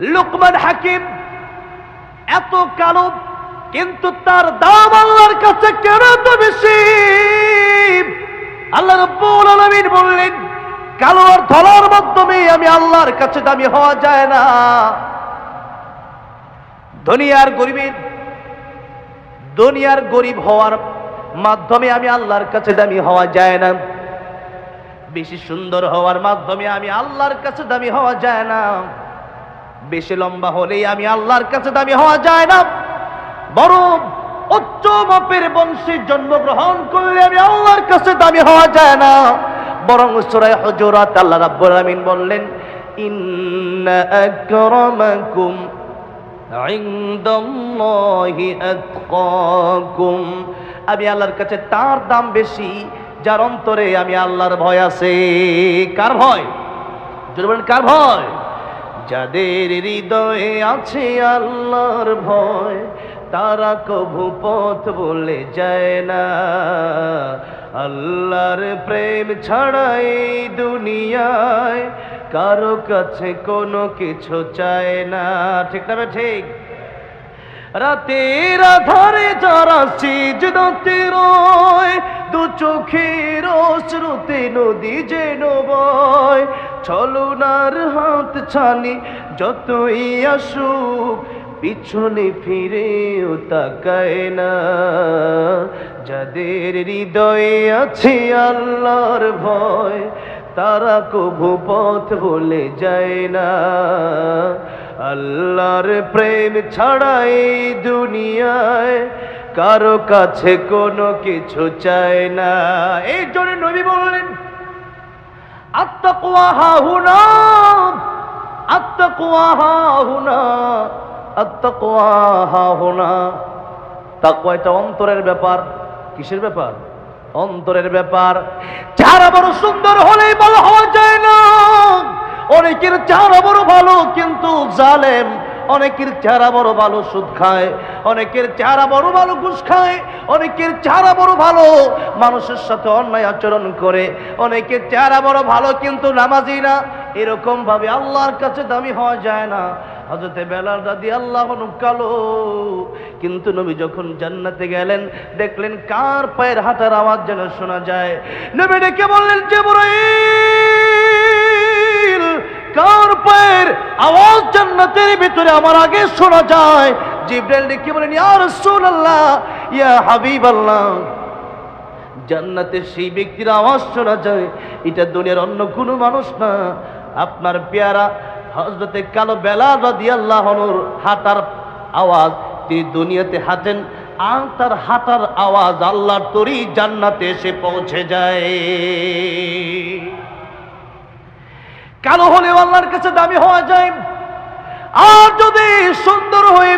লুকমান হাকিম এত কালো, কিন্তু তার দাম আল্লাহর কাছে কেন এত বেশি? আল্লাহ রব্বুল বললেন, কালো আর ধলার মাধ্যমে আমি আল্লাহর কাছে দামি হওয়া যায় না। দুনিয়ার গরিবের, দুনিয়ার গরিব হওয়ার মাধ্যমে আমি আল্লাহর কাছে দামি হওয়া যায় না। বেশি সুন্দর হওয়ার মাধ্যমে আমি আল্লাহর কাছে দামি হওয়া যায় না। বেশি লম্বা হলেই আমি আল্লাহর কাছে দামি হওয়া যায় না। বরং উচ্চ মাপের বংশে জন্মগ্রহণ করলে আমি আল্লাহর কাছে দামি হওয়া যায় না। বরং সূরা হুজুরাত আল্লাহ রাব্বুল আলামিন বললেন, ইন্না আকরামাকুম ইনদাল্লাহি আতকাকুম। আমি আল্লাহর কাছে তার দাম বেশি, যার অন্তরে আমি আল্লাহর ভয় আছে। কার ভয়? জোরে বলেন, কার ভয়? যাদের হৃদয়ে আছে আল্লাহর ভয়, তারা কভু পথ বলে যায় না। আল্লাহর প্রেম ছাড়াই দুনিয়ায় কারও কাছে কোনো কিছু চায় না। ঠিক না ঠিক? রাতের আধারে যারা সিজদাতে রয় দু চোখের শ্রুতে নদী যেন বয়। ছলনার হাত ছানি যতই আসুক, পিছনে ফিরেও তাকায় না। যাদের হৃদয়ে আছে আল্লাহর ভয়, তারা কভু পথ বলে যায় না। আল্লাহর প্রেম ছাড়া এই দুনিয়ায় কারও কাছে কোনো কিছু চায় না। এই জন্য নবী বললেন, আত্মাকুয়া হাহুনা আত্মাকুয়া হাহুনা আত্মাকুয়া হাহুনা। তাকুয়া এটা অন্তরের ব্যাপার, কিসের ব্যাপার? অন্তরের ব্যাপার। চেহারা বড় সুন্দর হলেই ভালো হওয়া যায় না। অনেকের চেহারা বড় ভালো, কিন্তু জালেম অনেকের চেহারা বড় ভালো সুদ খায়, অনেকের চেহারা বড় ভালো ঘুষ খায়, অনেকের চেহারা বড় ভালো মানুষের সাথে অন্যায় আচরণ করে, অনেকের চেহারা বড় ভালো কিন্তু নামাজি না। এরকম ভাবে আল্লাহর কাছে দামি হওয়া যায় না। হজরতে বেলাল রাদি আল্লাহ কালো। কিন্তু নবী যখন জান্নাতে গেলেন, দেখলেন কার পায়ের হাঁটার আওয়াজ যেন শোনা যায়। নবী ডেকে বললেন যে কার পায়ের আওয়াজ জান্নাতের ভিতরে আমার আগে শোনা যায়। জিব্রাইল ডেকে বলেন, ইয়া রাসূলুল্লাহ, ইয়া হাবিবাল্লাহ। জান্নাতে সেই ব্যক্তির আওয়াজ শোনা যায়, এটা দুনিয়ার অন্য কোনো মানুষ না। আপনার পেয়ারা হজরতে কালো বেলা রাদিয়াল্লাহনুর হাঁটার আওয়াজ, তিনি দুনিয়াতে হাঁটেন, আর তার হাঁটার আওয়াজ আল্লাহর তরি জান্নাতে এসে পৌঁছে যায়। কালো হলে আল্লাহর কাছে দামি হওয়া যায়। আর যদি সুন্দর হয়ে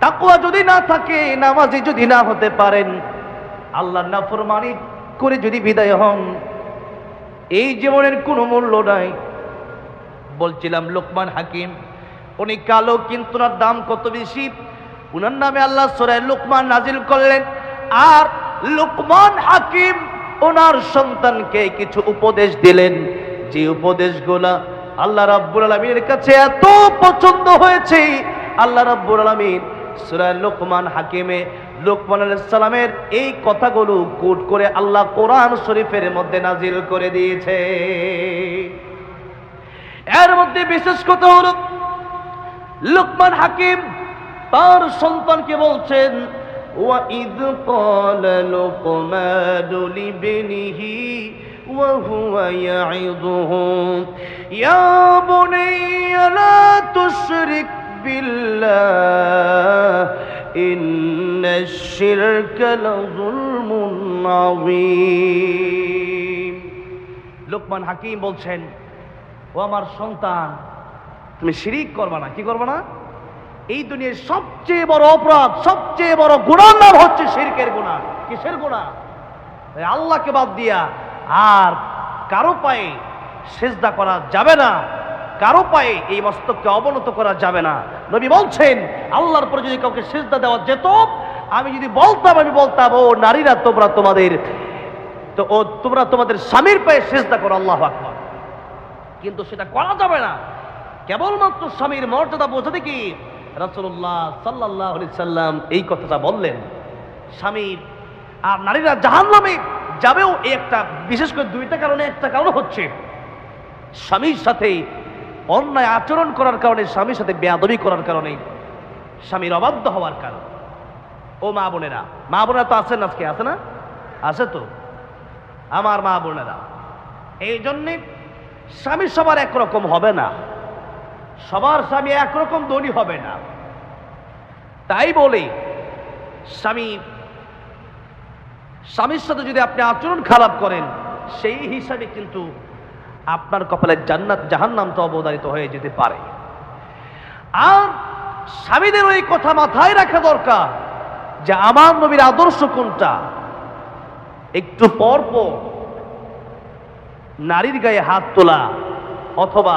তাকুয়া যদি না থাকে, নামাজি যদি না হতে পারেন আল্লাহর নাফরমানি করে যদি বিদায় হন, এই জীবনের কোনো মূল্য নাই। বলছিলাম, লোকমান হাকিম, উনি কালো কিন্তু ওনার দাম কত বেশি? উনার নামে আল্লাহ সরাই লোকমান নাজিল করলেন। আর লোকমান হাকিম ওনার সন্তানকে কিছু উপদেশ দিলেন। যে উপদেশগুলা আল্লাহ রাব্বুল আলমীর কাছে এত পছন্দ হয়েছে আল্লাহ রাব্বুল আলমিন সুরায় লোকমান হাকিমে লোকমান সালামের এই কথাগুলো কোট করে আল্লাহ কোরআন শরীফের মধ্যে নাজিল করে দিয়েছে এর মধ্যে বিশেষ কথা হলো লোকমান হাকিম তার সন্তানকে বলছেন وَإِذْ قَالَ لُقْمَانُ لِابْنِهِ وهو يعظه يا بني لا تشرك بالله إن الشرك لظلم عظيم লোকমান হাকিম বলছেন ও আমার সন্তান তুমি শিরিক করবা না কি করবা না এই দুনিয়ার সবচেয়ে বড় অপরাধ সবচেয়ে বড় গুণার নাম হচ্ছে শিরকের গুণা কিসের গুণা এই আল্লাহকে বাদ দিয়া আর কারও পায়ে সেজদা করা যাবে না, কারও পায়ে এই মস্তককে অবনত করা যাবে না। নবী বলছেন, আল্লাহর পরে যদি কাউকে সেজদা দেওয়া যেত, আমি যদি বলতাম, আমি বলতাম, ও নারীরা, তোমরা তোমাদের, তো ও তোমরা তোমাদের স্বামীর পায়ে সেজদা করো, আল্লাহ আকবার। কিন্তু সেটা করা যাবে না। কেবলমাত্র স্বামীর মর্যাদা বোঝাতে কি রাসূলুল্লাহ সাল্লাল্লাহু আলাইহি সাল্লাম এই কথাটা বললেন, স্বামীর আর নারীরা জাহান্নামে যাবেও একটা, বিশেষ করে দুইটা কারণে, একটা কারণ হচ্ছে, স্বামীর সাথে অন্যায় আচরণ করার কারণে, স্বামীর সাথে বেয়াদবি করার কারণে, স্বামীর অবাধ্য হওয়ার কারণ। ও মা বোনেরা মা বোনেরা তো আছেন আজকে, আছে না? আছে তো? আমার মা বোনেরা, এই জন্যে স্বামী সবার একরকম হবে না। সবার স্বামী একরকম ধনী হবে না। তাই বলে, স্বামী স্বামীর সাথে যদি আপনি আচরণ খারাপ করেন, সেই হিসাবে কিন্তু আপনার কপালে জান্নাত, জাহান্নাম তো অবদারিত হয়ে যেতে পারে। আর স্বামীদের ওই কথা মাথায় রাখা দরকার যে আমার নবীর আদর্শ কোনটা? একটু পর নারীর গায়ে হাত তোলা অথবা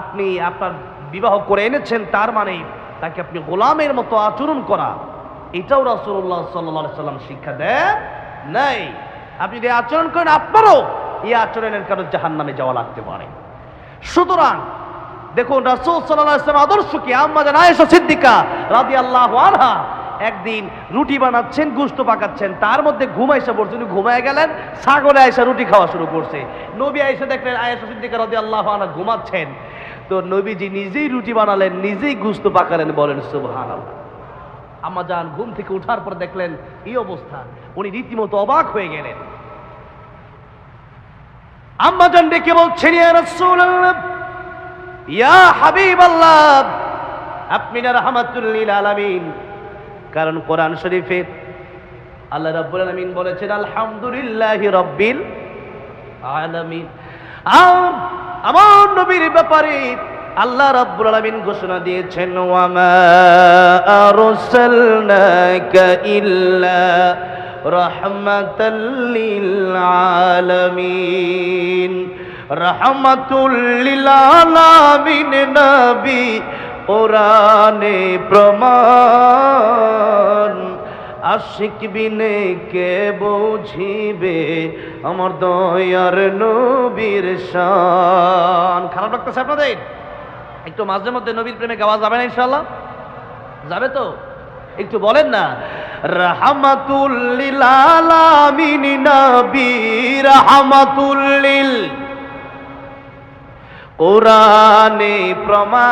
আপনি আপনার বিবাহ করে এনেছেন, তার মানে তাকে আপনি গোলামের মতো আচরণ করা, এটাও রাসুল্লাহ সাল্লাল্লাহু সাল্লাম শিক্ষা দেয় নাই। আপনি যদি আচরণ করেন, আপনারও এই আচরণের কারণে জাহান নামে যাওয়া লাগতে পারে। সুতরাং, দেখুন, রাসূল আলাইহি আদর্শ কি? জান আয়েশা সিদ্দিকা রাদিয়াল্লাহু আনহা একদিন রুটি বানাচ্ছেন গুস্ত পাকাচ্ছেন, তার মধ্যে ঘুম আইসা পড়ছে। উনি ঘুমায় গেলেন, ছাগলে আয়সা রুটি খাওয়া শুরু করছে। নবী আয়েশা দেখলেন, আয়েশা সিদ্দিকা রাদিয়াল্লাহু আনহা ঘুমাচ্ছেন। তো নবীজি নিজেই রুটি বানালেন, নিজেই গুস্ত পাকালেন, বলেন, সুবহানাল্লাহ। আম্মা যান ঘুম থেকে ওঠার পর দেখলেন এই অবস্থা। উনি রীতিমতো অবাক হয়ে গেলেন। আম্মা যান ডেকে বলছেন, ইয়া ইয়া হাবিবাল্লাহ, আপনি না রাহমাতুল লিল আলামিন? কারণ কোরআন শরীফে আল্লাহ রাব্বুল আলামিন বলেছেন, আলহামদুলিল্লাহি রাব্বিল আলামিন। আমার নবীর ব্যাপারে আল্লাহ রাব্বুল আলামিন ঘোষণা দিয়েছেন, ওয়ামা আরসালনাকা ইল্লা রাহমাতাল লিল আলামিন রাহমাতুল লিল আলামিন নবী, কোরআনে প্রমাণ। আশিক বিনে কে বুঝিবে আমার দয়ার নবীর শান। খারাপ লাগতেছে আপনাদের? একটু মাঝে মধ্যে নবীর প্রেমে গাওয়া যাবে না ইনশাল্লাহ যাবে তো? একটু বলেন না। রাহমাতুল্লিল আলামিন কোরআনে প্রমাণ,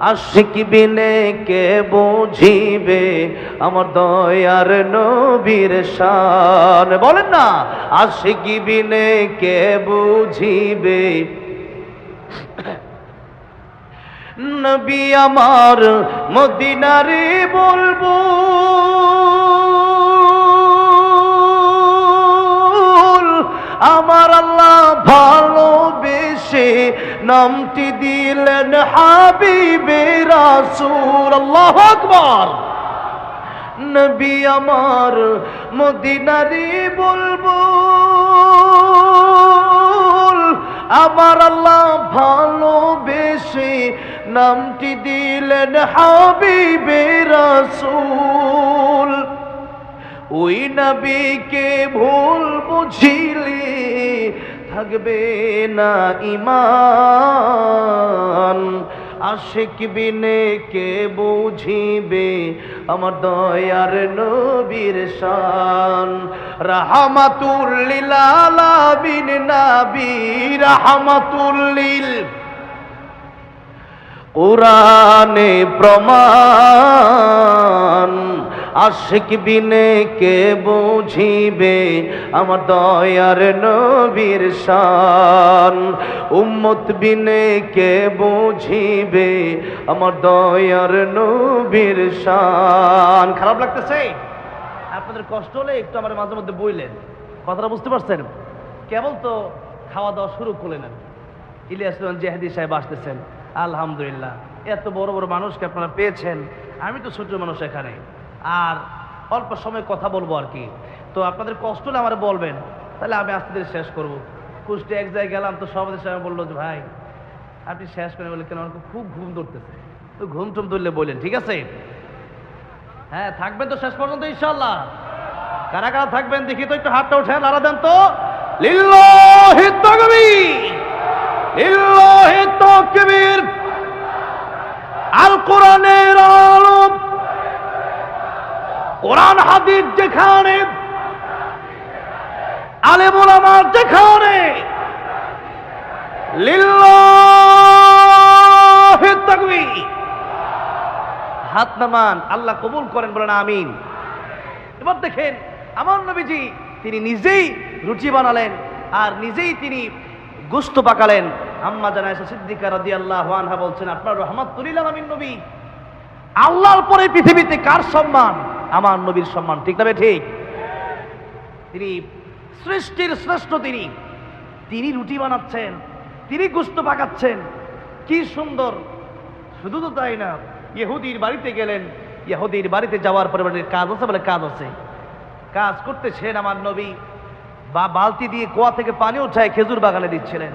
আশিক বিনে কে বুঝিবে আমার দয়ার নবীর শান। বলেন না, আশিক বিনে কে বুঝিবে নবী আমার মদিনারে বলব। আমার আল্লাহ ভালোবেসে নামটি দিলেন হাবিবে রাসূল, আল্লাহু আকবার। নবী আমার মদিনারি বলব। আমার আল্লাহ ভালোবেসে নামটি দিলেন হাবিবে রাসূল। ওই নবীকে ভুল বুঝিলে থাকবে না ইমান আশিক বিনে কে বুঝিবে আমার দয়ার নবীর শান। রাহমাতুল্লিল আলামিন, নবী রাহমাতুল্লিল কোরআনে প্রমাণ, আশিক বিনে কে বুঝিবে আমার দয়ার নবীর শান? উম্মত বিনে কে বুঝিবে আমার দয়ার নবীর শান? খারাপ লাগতেছে? আপনাদের কষ্ট হলে একটু আমার মাঝে মধ্যে বইলেন। কথাটা বুঝতে পারছেন? কেবল তো খাওয়া দাওয়া শুরু করলেন ইলিয়াস জেহাদি সাহেব আসতেছেন। আলহামদুলিল্লাহ। এত বড় বড় মানুষকে আপনারা পেয়েছেন। আমি তো ছোট মানুষ এখানে। আর অল্প সময় কথা বলব আর কি। তো আপনাদের কষ্ট হলে আমার বলবেন। তাহলে আমি আস্তে ধীরে শেষ করব। কুষ্টি এক জায়গায় গেলাম তো সবাই সাহেব বলল যে, ভাই, আপনি শেষ করে বলে কেন? আমার খুব ঘুম ধরতেছে। তো ঘুম টুম ধরলে বললেন, ঠিক আছে? হ্যাঁ থাকবেন তো শেষ পর্যন্ত ইনশাল্লাহ কারা কারা থাকবেন দেখি তো, একটু হাতটা উঠে নাড়া দেন তো। তাকবীর। আল কোরআনের আমার যেখানে হাত নামান, আল্লাহ কবুল করেন বলেন, আমিন। এবার দেখেন, আমার নবীজি, তিনি নিজেই রুচি বানালেন, আর নিজেই তিনি গুস্ত পাকালেন। আম্মা জানাইসা সিদ্দিকা রাদিয়াল্লাহু আনহা বলছেন, আপনার রহমাতুল্লিল আলামিন নবী। আল্লাহর পরে পৃথিবীতে কার সম্মান? আমার নবীর সম্মান, ঠিক না বে ঠিক? তিনি সৃষ্টির শ্রেষ্ঠ তিনি। তিনি রুটি বানাচ্ছেন, তিনি গুস্ত পাকাচ্ছেন। কি সুন্দর। শুধু তো তাই না, ইহুদির বাড়িতে গেলেন, ইহুদির বাড়িতে যাওয়ার পরে কাজ আছে? বলে, কাজ আছে। কাজ করতেছেন আমার নবী। বা বালতি দিয়ে কুয়া থেকে পানি উঠায় খেজুর বাগানে দিচ্ছিলেন।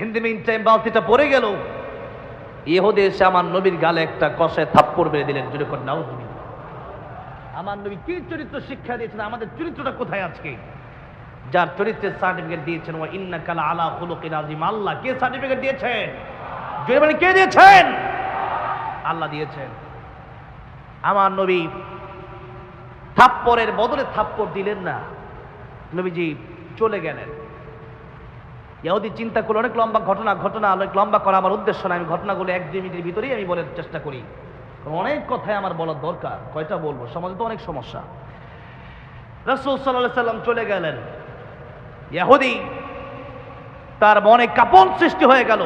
হিন্দি মিন টাইম বালতিটা পড়ে গেল। ইহুদি এসে আমার নবীর গালে একটা কষে থাপ্পড় মেরে দিলেন জুড়ে করে নাও তুমি আমার নবী কি চরিত্র শিক্ষা দিয়েছেন, আমাদের চরিত্রটা কোথায় আজকে? যার চরিত্রের সার্টিফিকেট দিয়েছেন ও ইন্না কালা আলা খুলুকিন আজিম আল্লাহ কে সার্টিফিকেট দিয়েছেন? জোরে বলেন, কে দিয়েছেন? আল্লাহ দিয়েছেন। আমার নবী থাপ্পরের বদলে থাপ্পড় দিলেন না। নবীজি চলে গেলেন। ইহুদি চিন্তা করল, অনেক লম্বা ঘটনা ঘটনা, অনেক লম্বা করা আমার উদ্দেশ্য না, আমি ঘটনাগুলো এক দুই মিনিটের ভিতরেই আমি বলার চেষ্টা করি। অনেক কথাই আমার বলার দরকার, কয়টা বলব? সমাজে তো অনেক সমস্যা। রসুল সাল্লাহ সাল্লাম চলে গেলেন। ইহুদি তার মনে কাপন সৃষ্টি হয়ে গেল।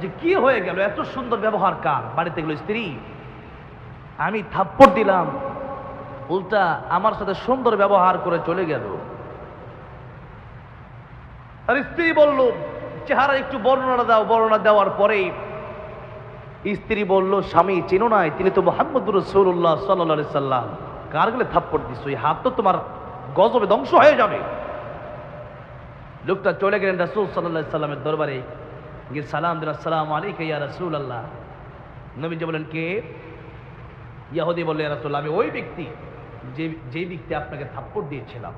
যে কি হয়ে গেল? এত সুন্দর ব্যবহার কার? বাড়িতে গেল স্ত্রী। আমি থাপ্পড় দিলাম। উল্টা আমার সাথে সুন্দর ব্যবহার করে চলে গেল। আর স্ত্রী বলল, চেহারা একটু বর্ণনা দাও, বর্ণনা দেওয়ার পরে। স্ত্রী বলল, স্বামী, চেনো নাই, তিনি তো মোহাম্মদ রসৌল্লাহ সাল্লা সাল্লাম। কার গেলে থাপ্পড় দিস ওই হাত তো তোমার গজবে ধ্বংস হয়ে যাবে। লোকটা চলে গেলেন রাসুল সাল্লাহ সাল্লামের দরবারে, গিয়ে সালাম দিন আসসালাম আলাইকা ইয়া রাসুল আল্লাহ বলেন কে? ইয়াহুদি বললে রাসুল আমি ওই ব্যক্তি যে যে ব্যক্তি আপনাকে থাপ্পড় দিয়েছিলাম।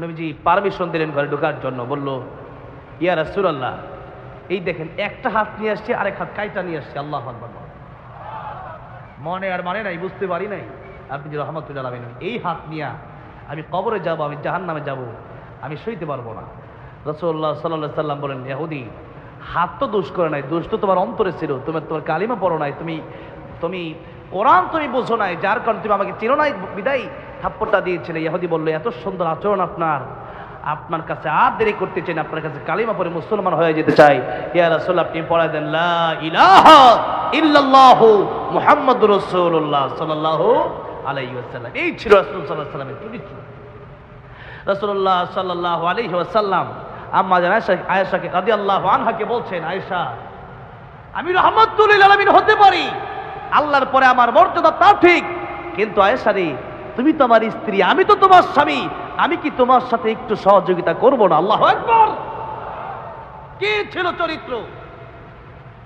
নবীজি পারমিশন দিলেন ঘরে ঢোকার জন্য, বলল, ইয়া রাসুল আল্লাহ এই দেখেন একটা হাত নিয়ে আসছে, আরেক হাত কাইটা নিয়ে আসছে, আল্লাহ মনে আর মানে নাই, বুঝতে পারি নাই। আপনি রহমতুল্লাহ এই হাত নিয়ে আমি কবরে যাব, আমি জাহান নামে যাব, আমি সইতে পারব না। রসুল্লাহ সাল্লাহ সাল্লাম বলেন, ইহুদি, হাত তো দোষ করে নাই, দোষ তো তোমার অন্তরে ছিল তুমি তোমার কালিমা পড়ো নাই, তুমি তুমি কোরআন তুমি বোঝো নাই, যার কারণে তুমি আমাকে চিনো নাই, বিদায় থাপ্পড়টা দিয়েছিলে। ইহুদি বলল, এত সুন্দর আচরণ আপনার। আপনার কাছে আর দেরি করতে চাই আপনার কাছে কালিমা পরে মুসলমান হয়ে যেতে চাই। ইয়া রাসূল আপনি পড়ায় দেন, লা ইলাহা ইল্লাল্লাহু মুহাম্মাদুর রাসূলুল্লাহ সাল্লাল্লাহু আলাইহি ওয়াসাল্লাম। এই ছিল রাসূল সাল্লাল্লাহু আলাইহি ওয়াসাল্লামের চরিত্র। রাসূলুল্লাহ সাল্লাল্লাহু আলাইহি ওয়াসাল্লাম আম্মা জান আয়েশা, আয়েশাকে রাদিয়াল্লাহু আনহাকে বলছেন, আয়েশা, আমি রহমতুল আলামিন হতে পারি। আল্লাহর পরে আমার মর্যাদা তা ঠিক। কিন্তু আয়েশা রে তুমি তো আমার স্ত্রী, আমি তো তোমার স্বামী। আমি কি তোমার সাথে একটু সহযোগিতা করব না? আল্লাহ একবার কি ছিল চরিত্র?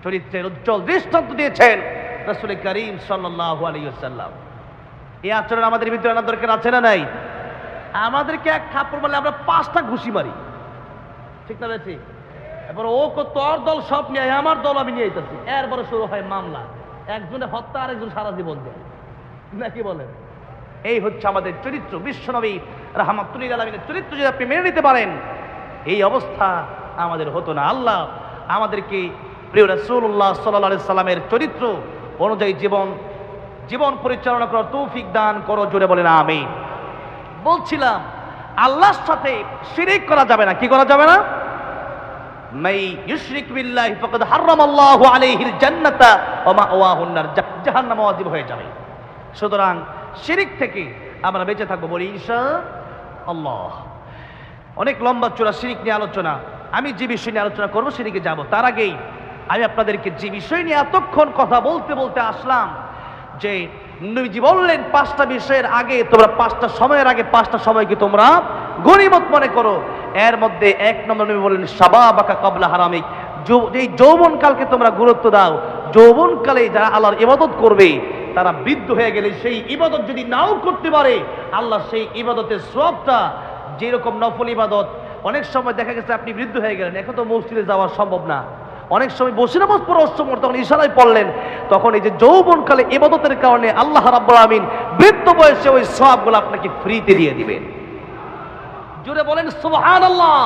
চরিত্রের উজ্জ্বল দৃষ্টান্ত দিয়েছেন রাসূল করিম সাল্লাল্লাহু আলাইহি ওয়াসাল্লাম। এই আচরণ আমাদের ভিতরে আনার দরকার আছে না নাই? আমাদেরকে এক থাপ্পড় বলে আমরা পাঁচটা ঘুষি মারি। ঠিক না ঠিক এবার ও তোর দল সব নিয়ে, আমার দল আমি নিয়ে আইতেছি। এরপরে শুরু হয় মামলা। একজনে হত্যা, আরেকজন সারা জীবন দেয়। নাকি বলেন? এই হচ্ছে আমাদের চরিত্র বিশ্বনবী রাহমাতুল্লিল আলমিনের চরিত্র যদি আপনি মেনে নিতে পারেন, এই অবস্থা আমাদের হতো না। আল্লাহ আমাদেরকে প্রিয় রাসূলুল্লাহ সাল্লাল্লাহু আলাইহি সাল্লামের চরিত্র অনুযায়ী জীবন জীবন পরিচালনা করার তৌফিক দান করো, জোরে বলেন আমি বলছিলাম, আল্লাহর সাথে শিরিক করা যাবে না, কি করা যাবে না? ওয়া জাহান্নাম হয়ে যাবে। সুতরাং শিরিক থেকে আমরা বেঁচে থাকব। বলি, ঈশা, আল্লাহ। অনেক লম্বা চূড়া শিরিক নিয়ে আলোচনা। আমি যে বিষয় নিয়ে আলোচনা করব সেদিকে যাব। তার আগেই আমি আপনাদেরকে যে বিষয় নিয়ে এতক্ষণ কথা বলতে বলতে আসলাম, যে নবীজি বললেন, পাঁচটা বিষয়ের আগে তোমরা পাঁচটা সময়ের আগে পাঁচটা সময়কে তোমরা গণিমত মনে করো। এর মধ্যে এক নম্বর নবী বললেন সাবা বাকা কবলা হারামিক এই যৌবনকালকে তোমরা গুরুত্ব দাও, যৌবনকালে যারা আল্লাহর ইবাদত করবে তারা বৃদ্ধ হয়ে গেলে সেই ইবাদত যদি নাও করতে পারে, আল্লাহ সেই ইবাদতের সবটা যেরকম নফল ইবাদত, অনেক সময় দেখা গেছে আপনি বৃদ্ধ হয়ে গেলেন, এখন তো মসজিদে যাওয়া সম্ভব না। অনেক সময় বসে নামাজ পড়া অসময় তখন ইশারায় পড়লেন, তখন এই যে যৌবনকালে ইবাদতের কারণে আল্লাহ রাব্বুল আমিন বৃদ্ধ বয়সে ওই সবগুলো আপনাকে ফ্রিতে দিয়ে দিবেন। জুড়ে বলেন, সুবহানাল্লাহ!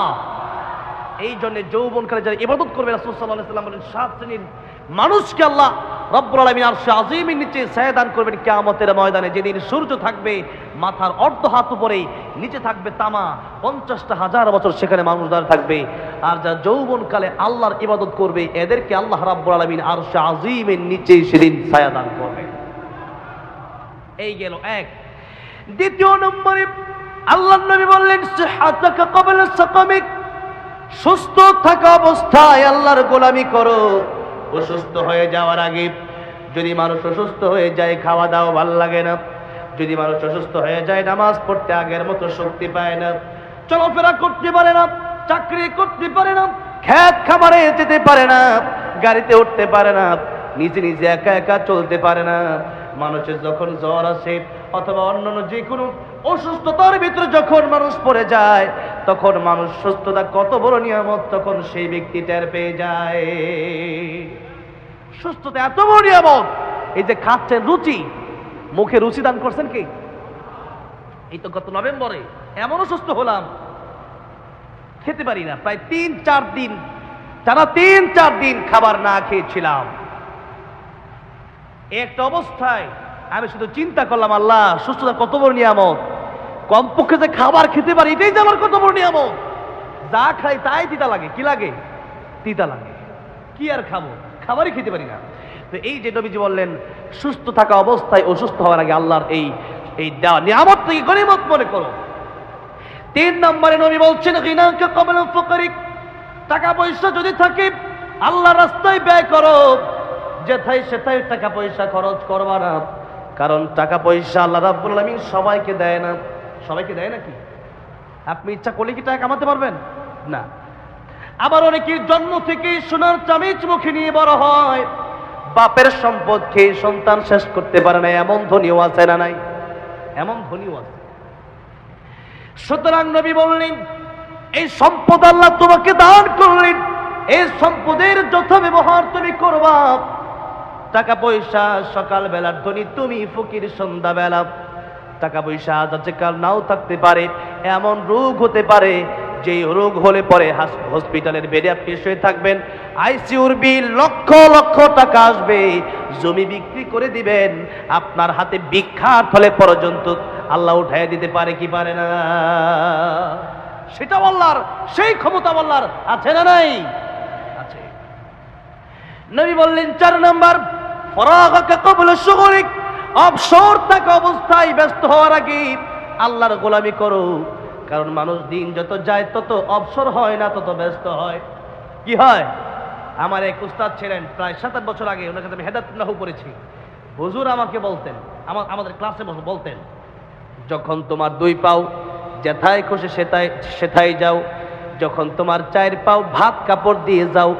এই জন্য যৌবনকালে যারা ইবাদত করবে, রাসূল সাল্লাম বলেন, সাত শ্রেণির মানুষকে আল্লাহ রব্বুল আলামিন আরশে আজিমের নিচে সায়দান করবেন কিয়ামতের ময়দানে। যেদিন সূর্য থাকবে, মাথার অর্ধ হাত উপরে নিচে থাকবে তামা। পঞ্চাশটা হাজার বছর সেখানে মানুষ দাঁড়িয়ে থাকবে। আর যারা যৌবনকালে আল্লাহর ইবাদত করবে, এদেরকে আল্লাহ রাব্বুল আলামিন আরশে আজিমের নিচে সেদিন ছায়াদান করবে। এই গেল এক। দ্বিতীয় নম্বরে আল্লাহ নবী বললেন সুস্থ থাকা অবস্থায় আল্লাহর গোলামি করো। অসুস্থ হয়ে যাওয়ার আগে যদি মানুষ অসুস্থ হয়ে যায় খাওয়া দাওয়া ভালো লাগে না। যদি মানুষ অসুস্থ হয়ে যায়, নামাজ পড়তে আগের মতো শক্তি পায় না। চলাফেরা করতে পারে না, চাকরি করতে পারে না খ্যাত খাবারে যেতে পারে না, গাড়িতে উঠতে পারে না, নিজে নিজে একা একা চলতে পারে না। মানুষের যখন জ্বর আসে, অথবা অন্যান্য যে কোনো অসুস্থতার ভিতরে যখন মানুষ পড়ে যায়, তখন মানুষ সুস্থতা কত বড় নিয়ামত, তখন সেই ব্যক্তি টের পেয়ে যায়। সুস্থতা এত বড় নিয়ামত, এই যে খাচ্ছেন রুচি, মুখে রুচি দান করছেন কি? এই তো গত নভেম্বরে এমন অসুস্থ হলাম, খেতে পারি না, প্রায় তিন, চার দিন, টানা তিন, চার দিন খাবার না খেয়েছিলাম। একটা অবস্থায় আমি শুধু চিন্তা করলাম, আল্লাহ, সুস্থতা কত বড় নিয়ামত কমপক্ষে যে খাবার খেতে পারি, এটাই যে আমার কত বড় নিয়ামত। যা খাই তাই তিতা লাগে। কি লাগে? তিতা লাগে। কি আর খাব? খাবারই খেতে পারি না। তো এই যে নবীজি বললেন, সুস্থ থাকা অবস্থায় অসুস্থ হওয়ার আগে আল্লাহর এই এই দেওয়া নিয়ামত থেকে গরিমত মনে করো। তিন নম্বরে নবী বলছেন টাকা পয়সা যদি থাকে আল্লাহ রাস্তায় ব্যয় করো। যেথায় সেথায় টাকা পয়সা খরচ করবা না। কারণ টাকা পয়সা আল্লাহ রাব্বুল আলামিন সবাইকে দেয় না। সবাইকে দেয় নাকি? আপনি ইচ্ছা করলে কি টাকা কামাতে পারবেন? না। আবার অনেকে জন্ম থেকে সোনার চামিচ মুখে নিয়ে বড় হয়। বাপের সম্পদ খেয়ে সন্তান শেষ করতে পারে না, এমন ধনীও আছে না নাই? এমন ধনীও আছে। সুতরাং নবী বললেন, এই সম্পদ আল্লাহ তোমাকে দান করলেন। এই সম্পদের যথ ব্যবহার তুমি করবা, টাকা পয়সা সকাল বেলার ধনী তুমি, ফকির সন্ধ্যা বেলা টাকা পয়সা আছে, কাল নাও থাকতে পারে, এমন রোগ হতে পারে যে রোগ হলে পরে হাস- হসপিটালের বেডে আপনি শুয়ে থাকবেন। আইসিউর বিল লক্ষ লক্ষ টাকা আসবে, জমি বিক্রি করে দিবেন, আপনার হাতে বিখ্যাত হলে পর্যন্ত আল্লাহ উঠাই দিতে পারে কি পারে না? সেটা আল্লাহর, সেই ক্ষমতা বললার আছে না নাই? আছে। নবী বললেন, চার নাম্বার, ফরাগাকা কবল শুগরিক অবসর থাকা অবস্থায় ব্যস্ত হওয়ার আগে আল্লাহর গোলামি করো। কারণ মানুষ দিন যত যায়, তত অবসর হয় না, তত ব্যস্ত হয়। কি হয়? আমার এক উস্তাদ ছিলেন, প্রায় সাত আট বছর আগে ওনার কাছে আমি হেদাত নাহু পড়েছি হুজুর আমাকে বলতেন আমার আমাদের ক্লাসে বলতেন, যখন তোমার দুই পাও যেথায় খুশি সেথায় সেথায় যাও। যখন তোমার চার পাও ভাত কাপড় দিয়ে যাও।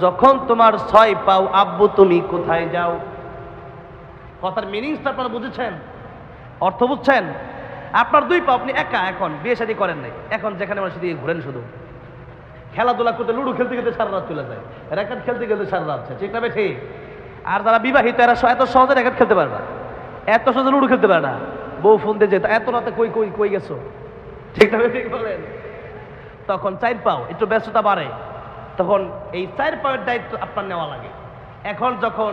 যখন তোমার ছয় পাও আব্বু তুমি কোথায় যাও? কথার মিনিংসটা আপনারা বুঝেছেন? অর্থ বুঝছেন? আপনার দুই পা আপনি একা এখন, বিয়ে শাদী করেন নাই। এখন যেখানে মানুষ দিয়ে ঘুরেন শুধু। খেলাধুলা করতে, লুডো খেলতে খেলতে সারা রাত চলে যায়। র্যাকেট খেলতে খেলতে সারা রাত ঠিক না ঠিক আর যারা বিবাহিত, এরা এত সহজে র্যাকেট খেলতে পারে না। এত সহজে লুডো খেলতে পারে না। বউ ফোন দিয়ে যেত, এত রাতে কই কই কই গেছো? ঠিক না ঠিক বলেন? তখন চার পাও একটু ব্যস্ততা বাড়ে। তখন এই চার পাওয়ের দায়িত্ব আপনার নেওয়া লাগে। এখন যখন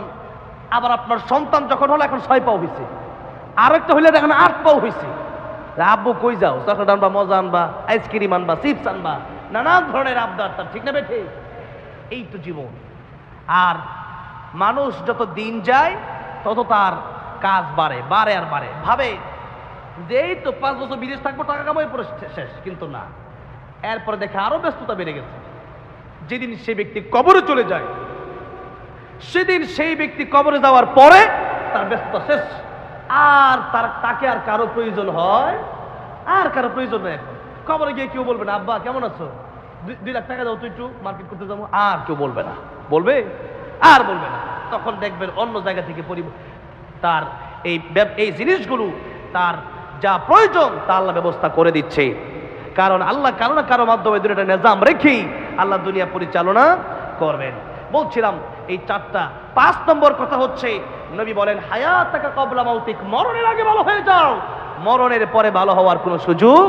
আবার আপনার সন্তান যখন হলো, এখন ছয় পাও হয়েছে আর একটা হইলে এখন আট পাও হয়েছে আব্বু কই যাও? চকলেট আনবা, মজা আনবা, আইসক্রিম আনবা, চিপস আনবা। নানান ধরনের আবদার তার, ঠিক না বেঠে? এই তো জীবন। আর মানুষ যত দিন যায়, তত তার কাজ বাড়ে বাড়ে আর বাড়ে। ভাবে যে এই তো পাঁচ বছর বিদেশ থাকব, টাকা কামাই পরে শেষ, কিন্তু না। এরপরে দেখে আরও ব্যস্ততা বেড়ে গেছে। যেদিন সে ব্যক্তি কবরে চলে যায় সেদিন সেই ব্যক্তি কবরে যাওয়ার পরে তার ব্যস্ততা শেষ। আর তার, তাকে আর কারও প্রয়োজন হয়? আর কারও প্রয়োজন নেই কবরে গিয়ে কেউ বলবে না, আব্বা, কেমন আছো? দুই- দুই লাখ টাকা দাও তুই একটু, মার্কেট করতে যাব। আর কেউ বলবে না। বলবে? আর বলবে না। তখন দেখবেন অন্য জায়গা থেকে পরি- তার এই এই জিনিসগুলো তার যা প্রয়োজন, তা আল্লাহ ব্যবস্থা করে দিচ্ছে। কারণ আল্লাহ কারও না কারও মাধ্যমে দুনিয়াটা নিজাম রেখেই আল্লাহ দুনিয়া পরিচালনা করবেন। বলছিলাম এই চারটা। পাঁচ নম্বর কথা হচ্ছে, নবী বলেন হায়াত টাকা কবলা মৌতিক মরণের আগে ভালো হয়ে যাও। মরণের পরে ভালো হওয়ার কোনো সুযোগ?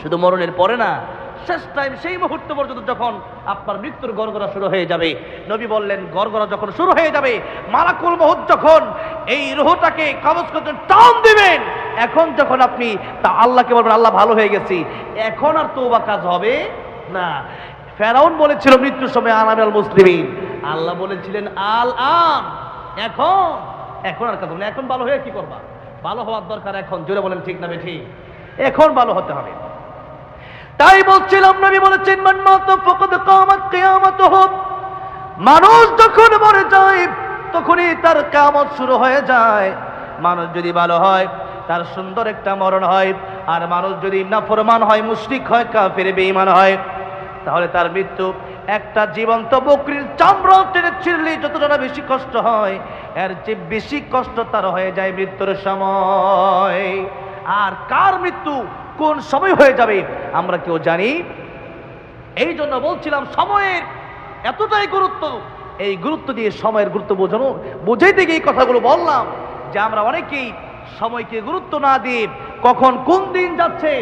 শুধু মরণের পরে না, শেষ টাইম সেই মুহূর্ত পর্যন্ত যখন আপনার মৃত্যুর গড়গড়া শুরু হয়ে যাবে, নবী বললেন, গড়গড়া যখন শুরু হয়ে যাবে, মালাকুল মহুত যখন এই রুহটাকে কবজ করতে টান দিবেন, এখন যখন আপনি, তা আল্লাহকে বলবেন, আল্লাহ, ভালো হয়ে গেছি। এখন আর তৌবা কাজ হবে না। ফেরাউন বলেছিল, মৃত্যুর সময় আনাম মুসলিমিন। আল্লাহ বলেছিলেন, আল আম, এখন। এখন আর কাজ এখন ভালো হয়ে কি করবা? ভালো হওয়ার দরকার এখন, জোরে বলেন ঠিক না ঠিক এখন ভালো হতে হবে। তাই বলছিলাম, নবী বলেছেন, মান মাত ফাকাদ কামাত হোক মানুষ যখন মরে যায়, তখনই তার কামত শুরু হয়ে যায়। মানুষ যদি ভালো হয়, তার সুন্দর একটা মরণ হয়। আর মানুষ যদি নাফরমান হয়, মুশরিক হয়, কাফের বেঈমান হয় তাহলে তার মৃত্যু একটা জীবন্ত বকরির চামড়া টেনে ছিঁড়লে যতটা বেশি কষ্ট হয়, এর চেয়ে বেশি কষ্ট তার হয়ে যায় মৃত্যুর সময়। আর কার মৃত্যু কোন সময় হয়ে যাবে, আমরা কেউ জানি। এই জন্য বলছিলাম সময়ের এতটাই গুরুত্ব, এই গুরুত্ব দিয়ে সময়ের গুরুত্ব বোঝানো, বোঝাইতে গিয়ে কথাগুলো বললাম যে আমরা অনেকেই সময়কে গুরুত্ব না দিয়ে কখন কোন দিন যাচ্ছে,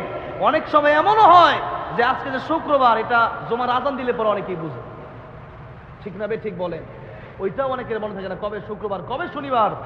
অনেক সময় এমনও হয় যে আজকে যে শুক্রবার, এটা জমার আজান দিলে পরে অনেকেই বুঝে। ঠিক না বে, ঠিক বলেন। ওইটাও অনেকের মনে থাকে না, কবে শুক্রবার, কবে শনিবার?